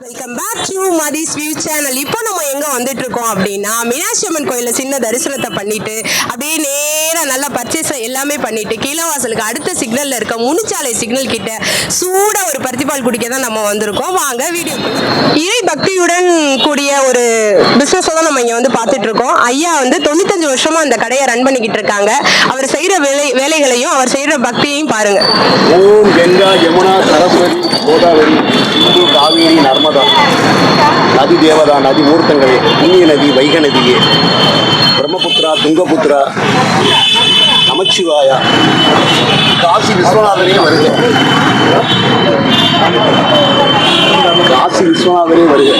Welcome back to Mathi's view channel இப்போ நம்ம எங்கே வந்துட்டு இருக்கோம் அப்படின்னா மீனாட்சி அம்மன் கோயிலில் சின்ன தரிசனத்தை பண்ணிட்டு அப்படியே நேராக நல்லா பர்ச்சேஸ் எல்லாமே பண்ணிட்டு கீழவாசலுக்கு அடுத்த சிக்னலில் இருக்க முனிச்சாலை சிக்னல் கிட்ட சூடா ஒரு பருத்திப்பால் குடிக்க தான் நம்ம வந்திருக்கோம். வாங்க வீடியோ இறை பக்தியுடன் கூடிய ஒரு பிஸ்னஸை தான் நம்ம இங்கே வந்து பார்த்துட்டு இருக்கோம் ஐயா வந்து தொண்ணூத்தஞ்சு வருஷமா அந்த கடையை ரன் பண்ணிக்கிட்டு இருக்காங்க. அவர் செய்கிற வேலை வேலைகளையும் அவர் செய்கிற பக்தியையும் பாருங்க. ஓம் கங்கா யமுனா சரஸ்வதி கோதாவரி சிந்து காவேரி நர்மதா நதி தேவதா நதி மூர்த்தங்களே புண்ணிய நதி வைக நதியே. பிரம்மபுத்திரா துங்கபுத்திரா நமச்சிவாயா. காசி விஸ்வநாதனே வருக. காசி விஸ்வநாதனே வருக.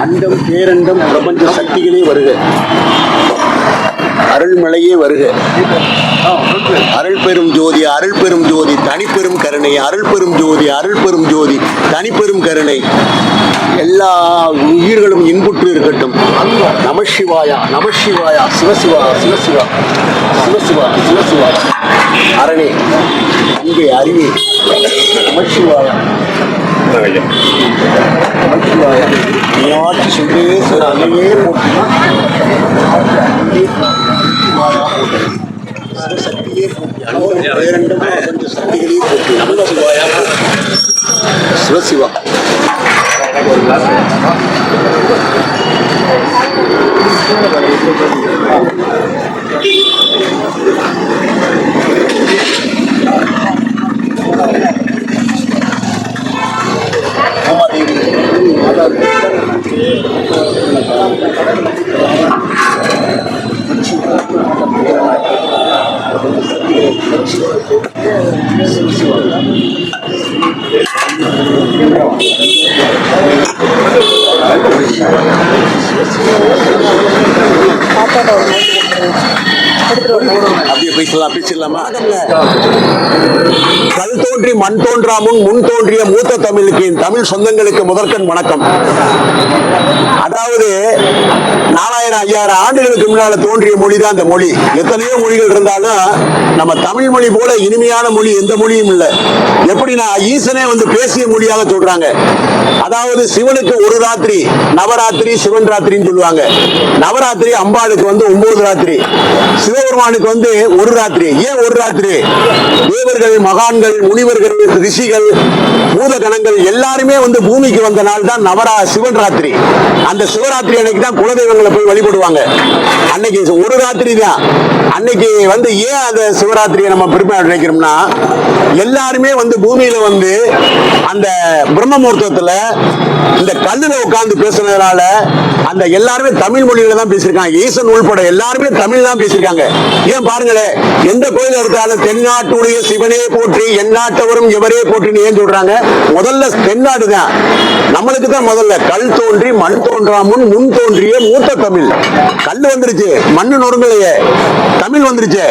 அண்டம் பேரண்டம் பிரபஞ்ச சக்திகளே வருக. அருள்மலையே வருக. அருள் பெரும் ஜோதி அருள் பெரும் ஜோதி தனிப்பெரும் கருணை அருள் பெரும் ஜோதி அருள் பெரும் ஜோதி தனிப்பெரும் கருணை. எல்லா உயிர்களும் இன்புற்று இருக்கட்டும். நமசிவாயா நமசிவாயா சிவசிவா சிவசிவா சிவசிவா சிவசிவா அரணே அன்பே அறிவே நமசிவாயா நமசிவாயா மீனாட்சி சுந்தரேஸ்வர அன்னையே போற்றி போட்டுனா. போற்றி அன்பும் பேரண்டும் பிரபஞ்ச சக்திகளே போற்றி நமச்சிவாயா சிவசிவா உமாதேவி கல் தோன்றி மண் தோன்றா முன் முன் தோன்றிய மூத்த தமிழுக்கு தமிழ் சொந்தங்களுக்கு முதற்கண் வணக்கம். அதாவது நாலாயிரம் ஐயாயிரம் ஆண்டுகளுக்கு முன்னால தோன்றிய மொழி தான் இந்த மொழி. எத்தனையோ மொழிகள் இருந்தாலும் நம்ம தமிழ் மொழி போல இனிமையான மொழி எந்த மொழியும் இல்லை. எப்படின்னா ஈசனே வந்து பேசிய மொழியாக சொல்றாங்க. அதாவது சிவனுக்கு ஒரு ராத்திரி நவராத்திரி சிவன் ராத்திரின்னு சொல்லுவாங்க. நவராத்திரி அம்பாளுக்கு வந்து ஒன்பது ராத்திரி. சிவபெருமானுக்கு வந்து ஒரு ராத்திரி. ராத்திரி ஏன் ஒரு ராத்திரி? தேவர்கள் மகான்கள் முனிவர்கள் ரிஷிகள் பூதகணங்கள் எல்லாருமே வந்து பூமிக்கு வந்த நாள் தான் நவரா சிவன் ராத்திரி. அந்த சிவராத்திரி அன்னைக்கு தான் குலதெய்வங்களை போய் வழிபடுவாங்க. அன்னைக்கு ஒரு ராத்திரி தான். அன்னைக்கு வந்து ஏன் அந்த சிவராத்திரியை நம்ம பெருமை நினைக்கிறோம்னா எல்லாருமே வந்து பூமியில வந்து அந்த பிரம்ம முகூர்த்தத்துல இந்த கல்லுல உட்கார்ந்து பேசுனதுனால அந்த எல்லாருமே தமிழ் மொழியில தான் பேசியிருக்காங்க. ஈசன் உள்பட எல்லாருமே தமிழ் தான் பேசியிருக்காங்க. ஏன் பாருங்களேன் எந்த கோயில் எடுத்தாலும் தென்னாட்டுடைய சிவனே போற்றி எந்நாட்டவரும் எவரே போற்றின்னு ஏன் சொல்றாங்க? முதல்ல தென்னாடு தான். நம்மளுக்கு தான் முதல்ல. கல் தோன்றி மண் தோன்றா முன் முன் தோன்றிய மூத்த தமிழ். கல் வந்துருச்சு. மண்ணு நொறுங்கலையே. தமிழ் வந்துருச்சு.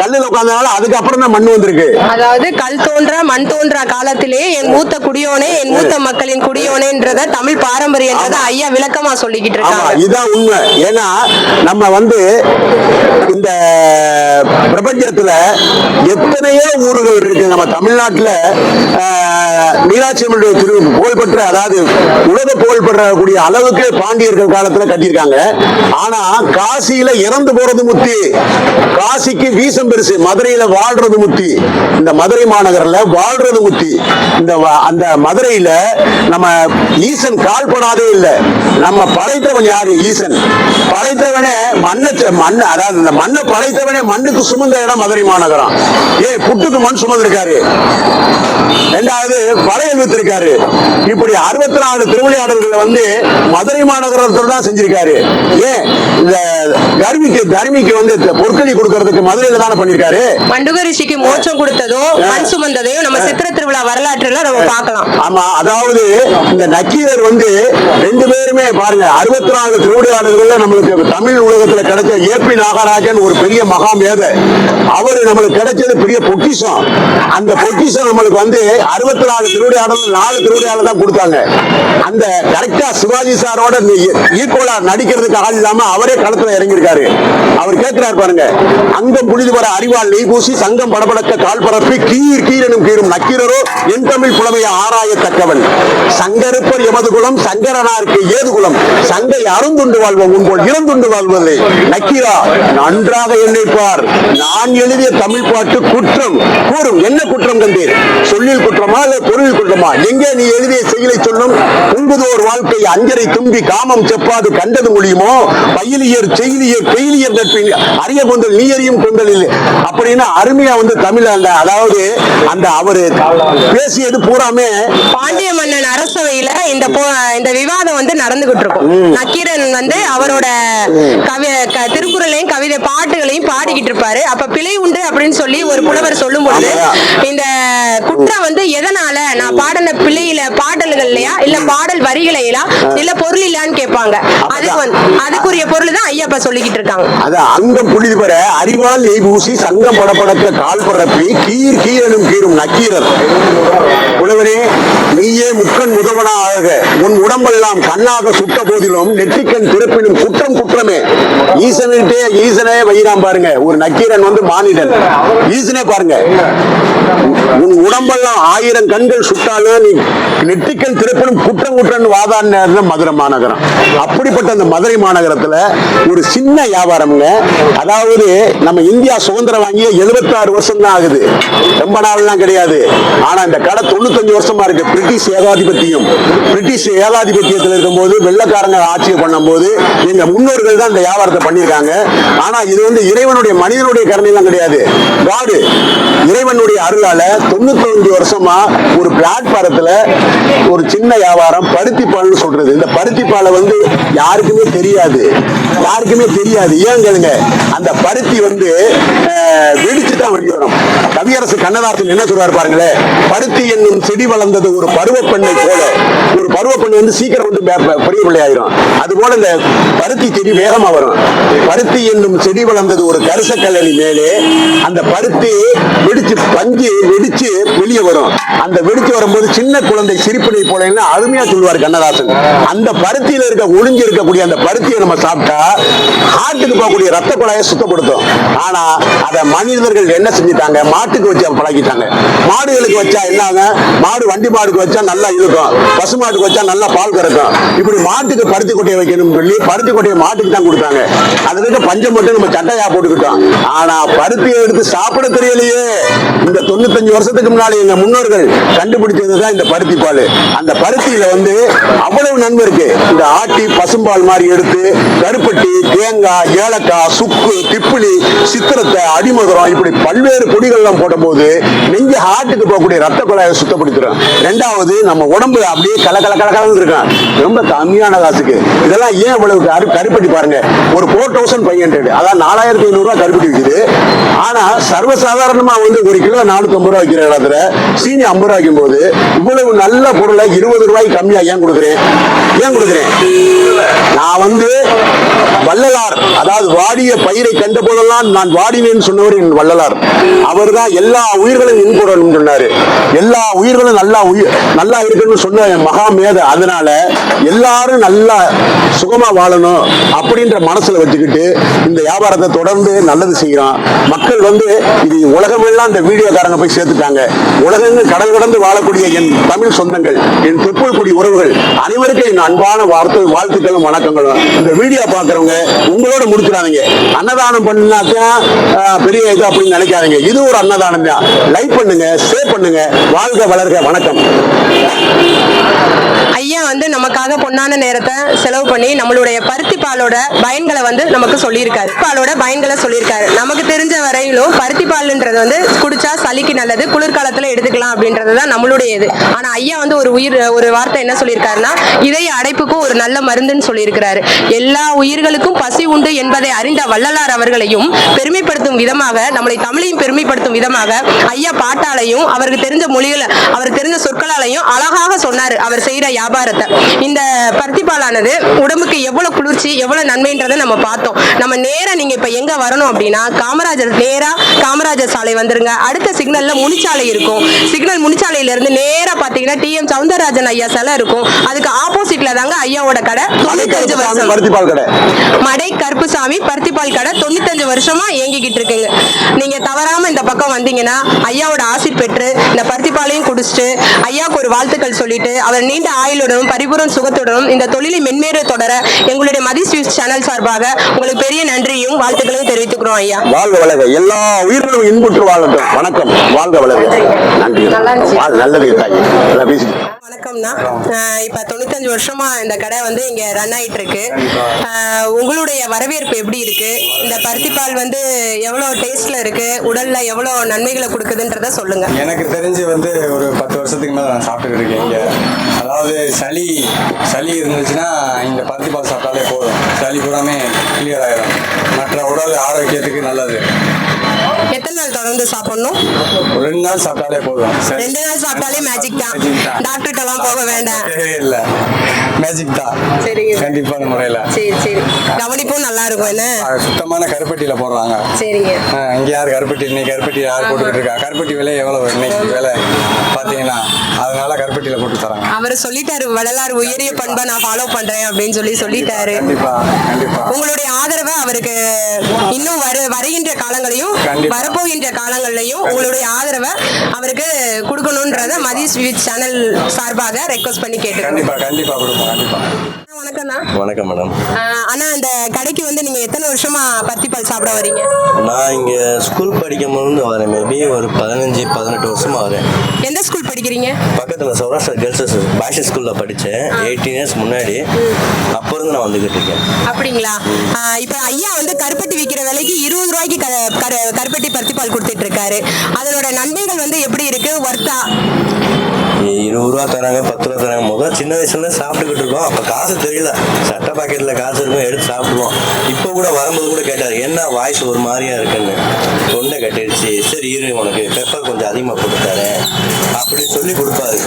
கல்லுல உட்கார்ந்தனால அதுக்கப்புறம் தான் மண் வந்திருக்கு. அதாவது கல் தோன்றா மண் தோன்றா காலத்திலே என் மூத்த குடியோனே என் மூத்த மக்களின் குடியோனேன்றத தமிழ் பாரம்பரியன்றத ஐயா விளக்கமா சொல்லிக்கிட்டு இருக்காங்க. இதான் உண்மை. ஏன்னா நம்ம வந்து இந்த பிரபஞ்சத்துல எத்தனையோ ஊர்கள் இருக்கு. நம்ம தமிழ்நாட்டுல ஆஹ், மீனாட்சி அம்மனுடைய திரு புகழ்பெற்ற அதாவது உலக புகழ்பெறக்கூடிய அளவுக்கு பாண்டியர்கள் காலத்துல கட்டியிருக்காங்க. ஆனா காசியில இறந்து போறது முத்தி காசிக்கு வீசம் பெருசு மதுரையில வாழ்றது முத்தி இந்த மதுரை மாநகர்ல வாழ்றது முத்தி இந்த அந்த மதுரையில நம்ம ஈசன் கால்படாதே இல்லை. நம்ம படைத்தவன் யாரு? ஈசன். படைத்தவனே மண்ணை மண் அதாவது இந்த மண்ணை படைத்தவனே மண்ணுக்கு சுமந்த இடம் மதுரை மாநகரம். ஏய் புட்டுக்கு மண் சுமந்திருக்காரு. ரெண்டாவது படையல் வித்திருக்காரு. இப்படி அறுபத்தி நாலு திருவிளையாடல்களை வந்து மதுரை மாநகரத்தில் தான் செஞ்சிருக்காரு. ஏன் இந்த தர்மிக்கு தர்மிக்கு வந்து பொற்களி கொடுக்கறதுக்கு மதுரையில தானே பண்ணிருக்காரு? மண்டுக ரிஷிக்கு மோட்சம் கொடுத்ததும் மண் சுமந்ததையும் நம்ம சித்திர திருவிழா வரலாற்றுல நம்ம பார்க்கலாம். ஆமா அதாவது இந்த நக்கீரர் வந்து ரெண்டு பேருமே பாருங்க அறுபத்தி நாலு திருவிளையாடல்கள்ல நம்மளுக்கு தமிழ் உலகத்துல கிடைச்ச ஏபி நாகராஜன் ஒரு பெரிய மகா மேதை அவரு நம்மளுக்கு கிடைச்சது பெரிய பொக்கிஷம். அந்த பொக்கிஷம் நம்மளுக்கு வந்து அறுபத்தி நாலு திருவிடையாடல் நாலு திருவிடையாடல் தான் கொடுத்தாங்க. அந்த கரெக்டா சிவாஜி சாரோட ஈக்குவலா நடிக்கிறதுக்கு ஆள் இல்லாம அவரே களத்துல இறங்கியிருக்காரு. அவர் கேட்கிறார் பாருங்க. அங்கம் புனிது வர அறிவால் நெய் பூசி சங்கம் படபடக்க கால் பரப்பி கீர் கீரனும் கீரும் நக்கீரரோ என் தமிழ் புலமையை ஆராயத்தக்கவன். சங்கருப்பர் எமது குலம் சங்கரனாருக்கு ஏது குலம்? சங்கை அருந்துண்டு வாழ்வோம் உன்போல் இருந்துண்டு வாழ்வதில்லை. நக்கீரா நன்றாக எண்ணிப்பார் நான் எழுதிய தமிழ் பாட்டு குற்றம். கூறும். என்ன குற்றம் கண்டீர்? சொல்லில் குற்றமா இல்ல பொருளில் குற்றமா? எங்கே நீ எழுதிய செயலை சொல்லும்? உங்குதோர் வாழ்க்கை அஞ்சரை தும்பி காமம் செப்பாது கண்டது முடியுமோ? பயிலியர் செயலியர் பெயிலியர் நட்பின் அரிய கொண்டல் நீ அறியும் கொண்டலில் அப்படின்னு அருமையா வந்து தமிழ் அந்த அதாவது அந்த அவரு பேசியது பூராமே பாண்டிய மன்னன் அரசவையில இந்த இந்த விவாதம் வந்து நடந்துகிட்டு இருக்கும். நக்கீரன் வந்து அவரோட கவி திருக்குறளையும் கவிதை பாட்டுகளையும் பாடிக்கிட்டு இருப்பாரு. அப்ப பிழை உண்டு அப்படின்னு சொல்லி ஒரு புலவர் சொல்லும் பொழுது. இந்த குற்றம் வந்து எதனால? நான் பாடின பிழையில பாடல்கள் இல்லையா? இல்ல பாடல் வரிகளையா இல்ல பொருள் இல்லையான்னு கேட்பாங்க. அதுக்கு அதுக்குரிய பொருள் தான் ஐயா இப்ப சொல்லிக்கிட்டு இருக்காங்க. அது அங்கம் புனிது பெற அறிவால் நெய் பூசி சங்கம் படபடக்க கால் பரப்பி கீர் கீரனும் கீரும் நக்கீரர். புலவனே நீயே முக்கன் முதவனா ஆக உன் உடம்பெல்லாம் கண்ணாக சுட்ட போதிலும் நெற்றிக்கண் திறப்பினும் குற்றம் குற்றமே. ஈசனிட்டே ஈசனே வைராம் பாருங்க. ஒரு நக்கீரன் வந்து மானிடன் ஈசனே பாருங்க. உன் உடம்பெல்லாம் ஆயிரம் கண்கள் சுட்டாலும் நீ நெட்டிக்கல் திறப்பினும் குற்றம் குற்றம் வாதாடின மதுரை மாநகரம். அப்படிப்பட்ட அந்த மதுரை மாநகரத்துல ஒரு சின்ன வியாபாரம்ங்க. அதாவது நம்ம இந்தியா சுதந்திரம் வாங்கிய 76 வருஷம் தான் ஆகுது. ரொம்ப நாள்லாம் கிடையாது. ஆனா இந்த கடை தொண்ணூத்தஞ்சு வருஷமா இருக்கு. பிரிட்டிஷ் ஏகாதிபத்தியம். பிரிட்டிஷ் ஏகாதிபத்தியத்தில் இருக்கும்போது வெள்ளக்காரங்க ஆட்சியை பண்ணும்போது எங்க முன்னோர்கள் தான் இந்த வியாபாரத்தை பண்ணியிருக்காங்க. ஆனா இது வந்து இறைவனுடைய மனிதனுடைய கருணைலாம் கிடையாது. காடு இறைவனுடைய அருளால தொண்ணூத்தஞ்சு வருஷமா ஒரு பிளாட்பாரத்துல ஒரு சின்ன வியாபாரம் பருத்தி பால்னு சொல்றது. இந்த பருத்தி பாலை வந்து யாருக்குமே தெரியாது. யாருக்குமே தெரியாது. ஏன் கேளுங்க? அந்த பருத்தி வந்து அஹ், வெடிச்சு தான் வெளிவரும் கவியரசு கண்ணதாசன் என்ன சொல்றாரு பாருங்களேன் பருத்தி என்னும் செடி வளர்ந்தது ஒரு பருவ பெண்ணை போல. ஒரு பருவ பெண் வந்து சீக்கிரம் வந்து பெரிய பிள்ளை ஆயிரும் அது போல இந்த பருத்தி செடி வேகமா வரும். பருத்தி என்னும் செடி வளர்ந்தது ஒரு கருச கல்லணி மேலே. அந்த பருத்தி வெடிச்சு பஞ்சு வெடிச்சு வெளியே வரும். அந்த வெடிச்சு வரும்போது சின்ன குழந்தை சிரிப்பினை போலன்னு அருமையா சொல்லுவார் கண்ணதாசன். அந்த பருத்தியில இருக்க ஒளிஞ்சு இருக்கக்கூடிய அந்த பருத்தியை நம்ம சாப்பிட்டா ஹார்ட்டுக்கு போகக்கூடிய ரத்த குழாயை சுத்தப்படுத்தும். ஆனா அதை மனிதர்கள் என்ன செஞ்சுட்டாங்க? மாட்டுக்கு வச்சு பழகிட்டாங்க. மாடுகளுக்கு வச்சா என்னாங்க மாடு வண்டி மாடுக்கு வச்சா நல்லா இருக்கும். பசு மாட்டுக்கு வச்சா நல்லா பால் கறக்கும். இப்படி மாட்டுக்கு பருத்தி கொட்டையை வைக்கணும் சொல்லி பருத்தி கொட்டையை மாட்டுக்கு தான் கொடுத்தாங்க. அதுல இருக்க பஞ்சம் மட்டும் நம்ம சட்டையா போட்டுக்கிட்டோம். ஆனா பருத்தியை எடுத்து சாப்பிட தெரியலையே. இந்த தொண்ணூத்தஞ்சு வருஷத்துக்கு முன்னாடி எங்க முன்னோர்கள் கண்டுபிடிச்சதுதான் இந்த பருத்தி பால். அந்த பருத்தியில வந்து அவ்வளவு நன்மை இருக்கு. இந்த ஆட்டி பசும்பால் மாதிரி எடுத்து கருப்பட்டி தேங்காய் ஏலக்காய் சுக்கு திப்பிலி சித்திரத்தை அடிமதுரம் இப்படி பல்வேறு பொடிகள்லாம் போட்ட போது நெஞ்சு ஹார்ட்டுக்கு போகக்கூடிய ரத்த குழாயை சுத்தப்படுத்துறோம் ரெண்டாவது நம்ம உடம்பு அப்படியே கல கல கல கலந்து இருக்கும் ரொம்ப கம்மியான காசுக்கு. இதெல்லாம் ஏன் இவ்வளவு கரு கருப்பட்டி பாருங்க. ஒரு ஃபோர் தௌசண்ட் ஃபைவ் ஹண்ட்ரட் அதான் நாலாயிரத்தி ஐநூறுரூவா கருப்பட்டி விற்குது ஆனா சர்வசாதாரணமா வந்து ஒரு கிலோ நானூத்தி ரூபா ரூபாய் விற்கிற இடத்துல சீனி ஐம்பது ரூபா வைக்கும் போது இவ்வளவு நல்ல பொருளை இருபது ரூபாய்க்கு கம்மியா ஏன் கொடுக்குறேன்? ஏன் கொடுக்குறேன்? நான் வந்து வள்ளலார் அதாவது வாடிய பயிரை கண்ட போதெல்லாம் நான் வாடினேன்னு சொன்னவர் என் வள்ளலார். அவர் தான் எல்லா உயிர்களும் இன்புறணும் சொன்னாரு. எல்லா உயிர்களும் நல்லா உயிர் நல்லா இருக்கணும்னு சொன்ன மகா மேத. அதனால எல்லாரும் நல்லா சுகமா வாழணும் அப்படின்ற மனசுல வச்சுக்கிட்டு இந்த வியாபாரத்தை தொடர்ந்து நல்லது செய்யறோம் மக்கள் வந்து இது உலகமெல்லாம் இந்த வீடியோக்காரங்க போய் சேர்த்துட்டாங்க. உலகங்க கடல் கடந்து வாழக்கூடிய என் தமிழ் சொந்தங்கள் என் தொப்புள் குடி உறவுகள் அனைவருக்கும் என் அன்பான வார்த்தை வாழ்த்துக்களும் வணக்கங்களும். இந்த வீடியோ பார்க்குறவங்க உங்களோட முடிக்கிறாங்க அன்னதானம் பண்ணாக்கா ஆஹ், பெரிய இது அப்படின்னு நினைக்காதீங்க. இது ஒரு அன்னதானம் தான். லைக் பண்ணுங்க ஷேர் பண்ணுங்க. வாழ்க வளர்க வணக்கம். ஐயா வந்து நமக்காக பொன்னான நேரத்தை செலவு பண்ணி நம்மளுடைய பருத்தி பாலோட பயன்களை வந்து நமக்கு சொல்லியிருக்காரு. பாலோட பயன்களை சொல்லியிருக்காரு. நமக்கு தெரிஞ்ச வரையிலும் பருத்தி பால்ன்றது வந்து குடிச்சா சளிக்கு நல்லது குளிர்காலத்துல எடுத்துக்கலாம் அப்படின்றது தான் நம்மளுடைய இது ஆனா ஐயா வந்து ஒரு உயிர் ஒரு வார்த்தை என்ன சொல்லியிருக்காருன்னா இதய அடைப்புக்கும் ஒரு நல்ல மருந்துன்னு சொல்லியிருக்கிறாரு. எல்லா உயிர்களுக்கும் பசி உண்டு என்பதை அறிந்த வள்ளலார் அவர்களையும் பெருமைப்படுத்தும் விதமாக நம்மளை தமிழையும் பெருமைப்படுத்தும் விதமாக ஐயா பாட்டாலையும் அவருக்கு தெரிஞ்ச மொழிகளை அவருக்கு தெரிஞ்ச சொற்களாலையும் அழகாக சொன்னார். அவர் செய்யற வியாபாரத்தை. இந்த பருத்திப்பாலானது உடம்புக்கு எவ்வளவு குளிர்ச்சி எவ்வளவு நன்மைன்றதை நம்ம பார்த்தோம். நம்ம நேரா நீங்க இப்ப எங்க வரணும் அப்படின்னா காமராஜர் நேரா காமராஜர் சாலை வந்துருங்க. அடுத்த சிக்னல்ல முனிச்சாலை இருக்கும். சிக்னல் முனிச்சாலையில இருந்து நேரா பாத்தீங்கன்னா டிஎம் சவுந்தரராஜன் ஐயா சிலை இருக்கும். அதுக்கு ஆப்போசிட்ல தாங்க ஐயாவோட கடை. தொண்ணூத்தஞ்சு வருஷம். பருத்தி பால் கடை. மடை கருப்புசாமி பருத்திப்பால் கடை தொண்ணூத்தஞ்சு வருஷமா இயங்கிக்கிட்டு இருக்குங்க. நீங்க தவறாம இந்த பக்கம் வந்தீங்கன்னா ஐயாவோட ஆசிர் பெற்று இந்த பருத்திப்பாலையும் குடிச்சிட்டு ஐயாவுக்கு ஒரு வாழ்த்துக்கள் சொல்லிட்டு அவர் நீண்ட ஆயுளுடனும் பரிபூரண சுகத்துடனும் இந்த தொழிலை மென்மேறு தொடர எங்களுடைய மதி ஸ்வீட் சேனல் சார்பாக உங்களுக்கு பெரிய நன்றியும் வாழ்த்துக்களையும் தெரிவித்துக்கிறோம் ஐயா. வாழ்க வளக எல்லா உயிர்களும் இன்புற்று வாழட்டும். வணக்கம். வாழ்க வளக நன்றி. நல்லது நல்லா பேசிட்டு. வணக்கம்ண்ணா இப்ப தொண்ணூத்தஞ்சு வருஷமா இந்த கடை வந்து இங்க ரன் ஆயிட்டு இருக்கு உங்களுடைய வரவேற்பு எப்படி இருக்கு? இந்த பருத்திப்பால் வந்து எவ்வளவு டேஸ்ட்ல இருக்கு? உடல்ல எவ்வளவு நன்மைகளை கொடுக்குதுன்றத சொல்லுங்க. எனக்கு தெரிஞ்சு வந்து ஒரு பத்து வருஷத்துக்கு மேலே நான் சாப்பிட்டுட்டு இருக்கேன் இங்கே. அதாவது சளி சளி இருந்துச்சுன்னா இந்த பருத்தி பால் சாப்பிட்டாலே போதும். சளி பூராமே கிளியர் ஆயிடும் மற்ற உடல் ஆரோக்கியத்துக்கு நல்லது. எத்தனை நாள் தொடர்ந்து சாப்பிடணும்? ரெண்டு நாள் சாப்பிட்டாலே போதும். ரெண்டு நாள் சாப்பிட்டாலே மேஜிக் தான். டாக்டர்கிட்ட எல்லாம் போக வேண்டாம். இல்லை. மேஜிக் தான். சரிங்க. கண்டிப்பான முறையில். சரி சரி. கவனிப்பும் நல்லா இருக்கும் என்ன? சுத்தமான கருப்பட்டியில் போடுறாங்க. சரிங்க. இங்க யார் கருப்பட்டி? இன்னைக்கு கருப்பட்டி யார் போட்டுக்கிட்டு இருக்கா? கருப்பட்டி விலை எவ்வளவு இன்னைக்கு விலை? பார்த்தீங்கன்னா அதனால கருப்பட்டியில் போட்டு தராங்க. அவர் சொல்லிட்டாரு வள்ளலார் உயரிய பண்பை நான் ஃபாலோ பண்றேன் அப்படின்னு சொல்லி சொல்லிட்டாரு. கண்டிப்பா கண்டிப்பா. உங்களுடைய ஆதரவை அவருக்கு இன்னும் வரு வருகின்ற காலங்களையும். வரப்போகின்ற காலங்கள்லையும் உங்களுடைய ஆதரவை அவருக்கு கொடுக்கணுன்றத மதி ஸ்வீட் சேனல் சார்பாக ரெக்வஸ்ட் பண்ணி கேட்டுக்கிறோம். கண்டிப்பா கண்டிப்பா கொடுப்போம். வணக்கம் மேடம். அண்ணா இந்த கடைக்கு வந்து நீங்க எத்தனை வருஷமா பருத்திப்பால் சாப்பிட வரீங்க நான் இங்கே ஸ்கூல் படிக்கும் போது வரேன். மேபி ஒரு பதினஞ்சு பதினெட்டு வருஷமா வரேன். எந்த ஸ்கூல் படிக்கிறீங்க? பக்கத்தில் சௌராஷ்டிரா கேர்ள்ஸ் பாய்ஸ் ஸ்கூலில் படித்தேன் எயிட்டீன் இயர்ஸ் முன்னாடி. அப்போ இருந்து நான் வந்துக்கிட்டு இருக்கேன். அப்படிங்களா? இப்ப ஐயா வந்து கருப்பட்டி விற்கிற விலைக்கு இருபது ரூபாய்க்கு கருப்பட்டி பருத்திப்பால் கொடுத்துட்டு இருக்காரு. அதனோட நன்மைகள் வந்து எப்படி இருக்கு? ஒர்த்தா இருபது ரூபா தராங்க பத்து ரூபா தராங்க முதல் சின்ன வயசுல சாப்பிட்டுக்கிட்டு இருக்கோம். அப்போ காசு தெரியல. சட்டை பாக்கெட்டில் காசு இருக்கும் எடுத்து சாப்பிடுவோம். இப்போ கூட வரும்போது கூட கேட்டார் என்ன வாய்ஸ் ஒரு மாதிரியா இருக்குன்னு? தொண்டை கட்டிடுச்சு. சரி இரு உனக்கு பெப்பர் கொஞ்சம் அதிகமாக கொடுத்தாரு அப்படி சொல்லி கொடுப்பாரு.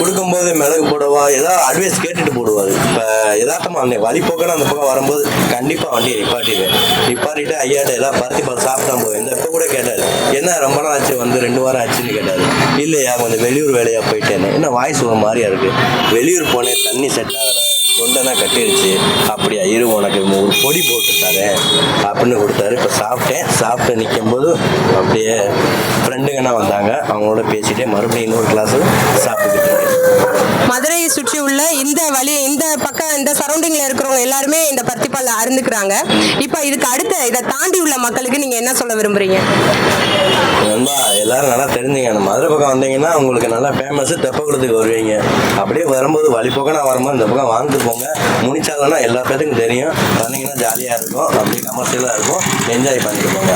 கொடுக்கும்போது மிளகு போடவா ஏதாவது அட்வைஸ் கேட்டுட்டு போடுவார். இப்போ யதார்த்தமாக அந்த வழி போக்கணும் அந்த பக்கம் வரும்போது கண்டிப்பாக வண்டியை நிப்பாட்டிடுவேன். நிப்பாட்டிட்டு ஐயாட்ட எல்லாம் பருத்தி பால் சாப்பிட்டா போவேன் இந்த இப்போ கூட கேட்டார் என்ன ரொம்ப நாள் ஆச்சு? வந்து ரெண்டு வாரம் ஆச்சுன்னு கேட்டார். இல்லையா கொஞ்சம் வெளியூர் வேலையாக போயிட்டேன்னு. என்ன வாய்ஸ் ஒரு மாதிரியா இருக்கு. வெளியூர் போனேன் தண்ணி செட் ஆகலை. தொண்டைலாம் கட்டிடுச்சு அப்படியா இரு உனக்கு ஒரு பொடி போட்டு தரேன். அப்படின்னு கொடுத்தாரு. இப்போ சாப்பிட்டேன். சாப்பிட்டு நிற்கும் போது அப்படியே ஃப்ரெண்டுங்கன்னா வந்தாங்க. அவங்களோட பேசிட்டே மறுபடியும் இன்னொரு கிளாஸ் சாப்பிட்டுக்கிட்டு மதுரையை சுற்றி உள்ள இந்த வழி இந்த பக்கம் இந்த சரௌண்டிங்ல இருக்கிறவங்க எல்லாருமே இந்த பருத்திப்பால் அருந்துக்கிறாங்க. இப்போ இதுக்கு அடுத்த இதை தாண்டி உள்ள மக்களுக்கு நீங்க என்ன சொல்ல விரும்புறீங்க? நண்பா எல்லாரும் நல்லா தெரிஞ்சுங்க. அந்த மதுரை பக்கம் வந்தீங்கன்னா உங்களுக்கு நல்லா ஃபேமஸ் தெப்பகுளத்துக்கு வருவீங்க. அப்படியே வரும்போது வழி பக்கம் நான் வரும்போது இந்த பக்கம் வாழ்ந்து போங்க. முடிச்சாங்கன்னா எல்லா பேத்துக்கும் தெரியும். வந்தீங்கன்னா ஜாலியாக இருக்கும். அப்படியே கமர்ஷியலாக இருக்கும். என்ஜாய் பண்ணிட்டு போங்க.